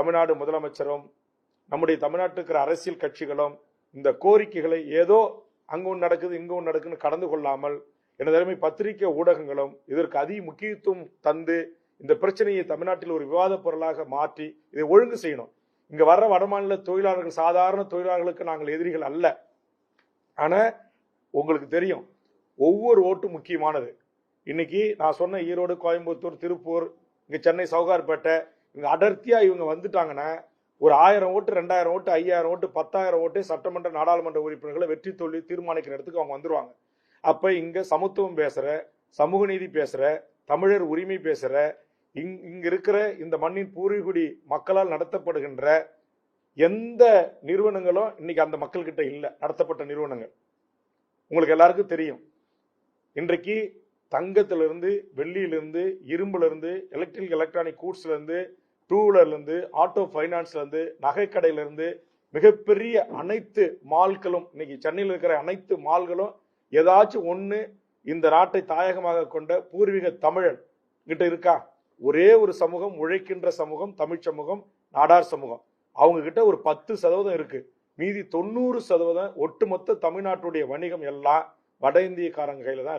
தமிழ்நாடு முதலமைச்சரும் நம்முடைய தமிழ்நாட்டில் இருக்கிற அரசியல் கட்சிகளும் இந்த கோரிக்கைகளை ஏதோ அங்கு ஒன்று நடக்குது இங்கு ஒன்று நடக்குதுன்னு கடந்து கொள்ளாமல் எனது தலைமை பத்திரிகை ஊடகங்களும் இதற்கு அதிக முக்கியத்துவம் தந்து இந்த பிரச்சனையை தமிழ்நாட்டில் ஒரு விவாத பொருளாக மாற்றி இதை ஒழுங்கு செய்யணும். இங்க வர்ற வடமாநில தொழிலாளர்கள் சாதாரண தொழிலாளர்களுக்கு நாங்கள் எதிரிகள் அல்ல. ஆனா உங்களுக்கு தெரியும் ஒவ்வொரு ஓட்டும் முக்கியமானது. இன்னைக்கு நான் சொன்ன ஈரோடு கோயம்புத்தூர் திருப்பூர் இங்க சென்னை சவுகார்பேட்டை இங்க அடர்த்தியா இவங்க வந்துட்டாங்கன்னா ஒரு ஆயிரம் ஓட்டு ரெண்டாயிரம் ஓட்டு ஐயாயிரம் ஓட்டு பத்தாயிரம் ஓட்டு சட்டமன்ற நாடாளுமன்ற உறுப்பினர்களை வெற்றி தோல்வி தீர்மானிக்கிற இடத்துக்கு அவங்க வந்துருவாங்க. அப்ப இங்க சமத்துவம் பேசுற சமூக நீதி பேசுற தமிழர் உரிமை பேசுற இங் இங்க இருக்கிற இந்த மண்ணின் பூர்வீகுடி மக்களால் நடத்தப்படுகின்ற எந்த நிறுவனங்களும் இன்னைக்கு அந்த மக்கள்கிட்ட இல்லை நடத்தப்பட்ட நிறுவனங்கள். உங்களுக்கு எல்லாருக்கும் தெரியும். இன்றைக்கு தங்கத்திலிருந்து வெள்ளியிலிருந்து இரும்புலேருந்து எலக்ட்ரிக் எலக்ட்ரானிக் கூட்ஸ்லேருந்து டூ வீலர்லேருந்து ஆட்டோ ஃபைனான்ஸ்லேருந்து நகைக்கடையிலேருந்து மிகப்பெரிய அனைத்து மால்களும் இன்னைக்கு சென்னையில் இருக்கிற அனைத்து மால்களும் ஏதாச்சும் ஒன்று இந்த நாட்டை தாயகமாக கொண்ட பூர்வீக தமிழன் கிட்ட இருக்கா? ஒரே ஒரு சமூகம் உழைக்கின்ற சமூகம் தமிழ் சமூகம் நாடார் சமூகம். அவங்க கிட்ட ஒரு பத்து சதவீதம் இருக்கு. மீதி தொண்ணூறு சதவீதம் ஒட்டுமொத்த தமிழ்நாட்டுடைய வணிகம் எல்லாம் வட இந்தியக்காரங்க கையில தான் இருக்கு.